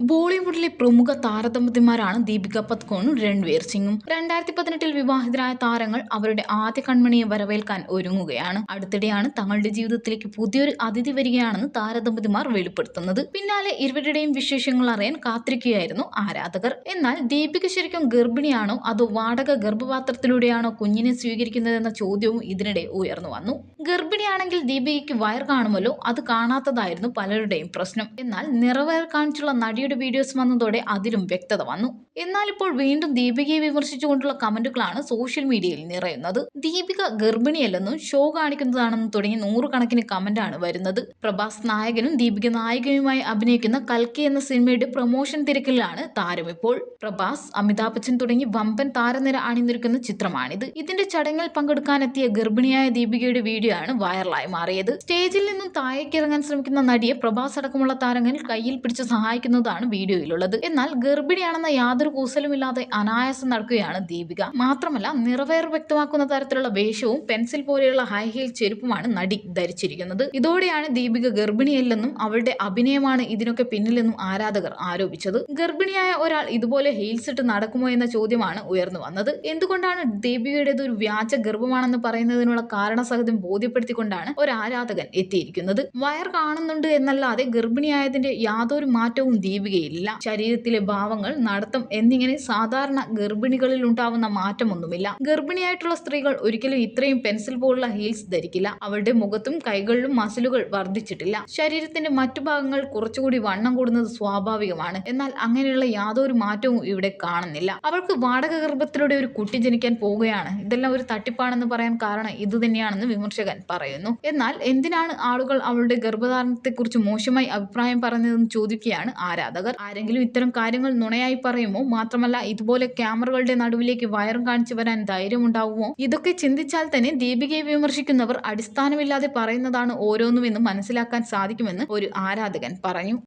ബോളിവുഡിലെ പ്രമുഖ താരദമ്പതിമാരാണ് ദീപിക പത്കോണും രൺവീർ സിംഗും. രണ്ടായിരത്തി പതിനെട്ടിൽ വിവാഹിതരായ താരങ്ങൾ അവരുടെ ആദ്യ കൺമണിയെ വരവേൽക്കാൻ ഒരുങ്ങുകയാണ്. അടുത്തിടെയാണ് തങ്ങളുടെ ജീവിതത്തിലേക്ക് പുതിയൊരു അതിഥി വരികയാണെന്ന് താരദമ്പതിമാർ വെളിപ്പെടുത്തുന്നത്. പിന്നാലെ ഇരുവരുടെയും വിശേഷങ്ങൾ അറിയാൻ കാത്തിരിക്കുകയായിരുന്നു ആരാധകർ. എന്നാൽ ദീപിക ശരിക്കും ഗർഭിണിയാണോ അതോ വാടക ഗർഭപാത്രത്തിലൂടെയാണോ കുഞ്ഞിനെ സ്വീകരിക്കുന്നതെന്ന ചോദ്യവും ഇതിനിടെ ഉയർന്നു വന്നു. ഗർഭിണിയാണെങ്കിൽ ദീപികയ്ക്ക് വയർ കാണുമല്ലോ അത് കാണാത്തതായിരുന്നു പലരുടെയും പ്രശ്നം. എന്നാൽ നിറവയർ കാണിച്ചുള്ള നടിയുടെ വീഡിയോസ് വന്നതോടെ അതിലും വ്യക്തത വന്നു. എന്നാൽ ഇപ്പോൾ വീണ്ടും ദീപികയെ വിമർശിച്ചുകൊണ്ടുള്ള കമന്റുകളാണ് സോഷ്യൽ മീഡിയയിൽ നിറയുന്നത്. ദീപിക ഗർഭിണിയല്ലെന്നും ഷോ കാണിക്കുന്നതാണെന്നും തുടങ്ങി നൂറുകണക്കിന് കമന്റാണ് വരുന്നത്. പ്രഭാസ് നായകനും ദീപിക നായികയുമായി അഭിനയിക്കുന്ന കൽക്കി എന്ന സിനിമയുടെ പ്രൊമോഷൻ തിരക്കിലാണ് താരം ഇപ്പോൾ. പ്രഭാസ് അമിതാഭ് ബച്ചൻ തുടങ്ങി വമ്പൻ താരനിര അണിനിരക്കുന്ന ചിത്രമാണിത്. ഇതിന്റെ ചടങ്ങിൽ പങ്കെടുക്കാനെത്തിയ ഗർഭിണിയായ ദീപികയുടെ വീഡിയോ ആണ് വൈറലായി മാറിയത്. സ്റ്റേജിൽ നിന്നും താഴേക്കിറങ്ങാൻ ശ്രമിക്കുന്ന നടിയെ പ്രഭാസ് അടക്കമുള്ള താരങ്ങൾ കയ്യിൽ പിടിച്ച് സഹായിക്കുന്നതാണ് വീഡിയോയിലുള്ളത്. എന്നാൽ ഗർഭിണിയാണെന്ന യാതൊരു കൂസലുമില്ലാതെ അനായാസം നടക്കുകയാണ് ദീപിക. മാത്രമല്ല നിറവേർ വ്യക്തമാക്കുന്ന തരത്തിലുള്ള വേഷവും പെൻസിൽ പോലെയുള്ള ഹൈ ഹീൽ ചെരുപ്പുമാണ് നടി ധരിച്ചിരിക്കുന്നത്. ഇതോടെയാണ് ദീപിക ഗർഭിണിയല്ലെന്നും അവളുടെ അഭിനയമാണ് ഇതിനൊക്കെ പിന്നിലെന്നും ആരാധകർ ആരോപിച്ചത്. ഗർഭിണിയായ ഒരാൾ ഇതുപോലെ ഹീൽസ് ഇട്ട് നടക്കുമോ എന്ന ചോദ്യമാണ് ഉയർന്നു വന്നത്. എന്തുകൊണ്ടാണ് ദീപികയുടേത് ഒരു വ്യാജ ഗർഭമാണെന്ന് പറയുന്നതിനുള്ള കാരണസഹിതം ബോധ്യപ്പെടുത്തിക്കൊണ്ടാണ് ഒരു ആരാധകൻ എത്തിയിരിക്കുന്നത്? വയർ കാണുന്നുണ്ട് എന്നല്ലാതെ ഗർഭിണിയായതിന്റെ യാതൊരു മാറ്റവും ദീപികയിലില്ല ശരീരത്തിലെ ഭാവങ്ങൾ നടത്തം എന്നിങ്ങനെ സാധാരണ ഗർഭിണികളിൽ ഉണ്ടാവുന്ന മാറ്റമൊന്നുമില്ല. ഗർഭിണിയായിട്ടുള്ള സ്ത്രീകൾ ഒരിക്കലും ഇത്രയും പെൻസിൽ പോലുള്ള ഹീൽസ് ധരിക്കില്ല. അവരുടെ മുഖത്തും കൈകളിലും മസിലുകൾ വർദ്ധിച്ചിട്ടില്ല. ശരീരത്തിന്റെ മറ്റു ഭാഗങ്ങൾ കുറച്ചുകൂടി വണ്ണം കൂടുന്നത് സ്വാഭാവികമാണ്. എന്നാൽ അങ്ങനെയുള്ള യാതൊരു മാറ്റവും ഇവിടെ കാണുന്നില്ല. അവൾക്ക് വാടക ഗർഭത്തിലൂടെ ഒരു കുട്ടി ജനിക്കാൻ പോവുകയാണ്. ഇതെല്ലാം ഒരു തട്ടിപ്പാണെന്ന് പറയാൻ കാരണം ഇതുതന്നെയാണെന്ന് വിമർശകൻ പറയുന്നു. എന്നാൽ എന്തിനാണ് ആളുകൾ അവളുടെ ഗർഭധാരണത്തെക്കുറിച്ച് മോശമായി അഭിപ്രായം പറഞ്ഞതെന്ന് ചോദിക്കുകയാണ് ആരാധകർ ആരെങ്കിലും ഇത്തരം കാര്യങ്ങൾ നുണയായി പറയുമോ? മാത്രമല്ല ഇതുപോലെ ക്യാമറകളുടെ നടുവിലേക്ക് വയറും കാണിച്ചു വരാൻ ധൈര്യമുണ്ടാവുമോ? ഇതൊക്കെ ചിന്തിച്ചാൽ തന്നെ ദീപികയെ വിമർശിക്കുന്നവർ അടിസ്ഥാനമില്ലാതെ പറയുന്നതാണ് ഓരോന്നുമെന്ന് മനസ്സിലാക്കാൻ സാധിക്കുമെന്ന് ഒരു ആരാധകൻ പറഞ്ഞു.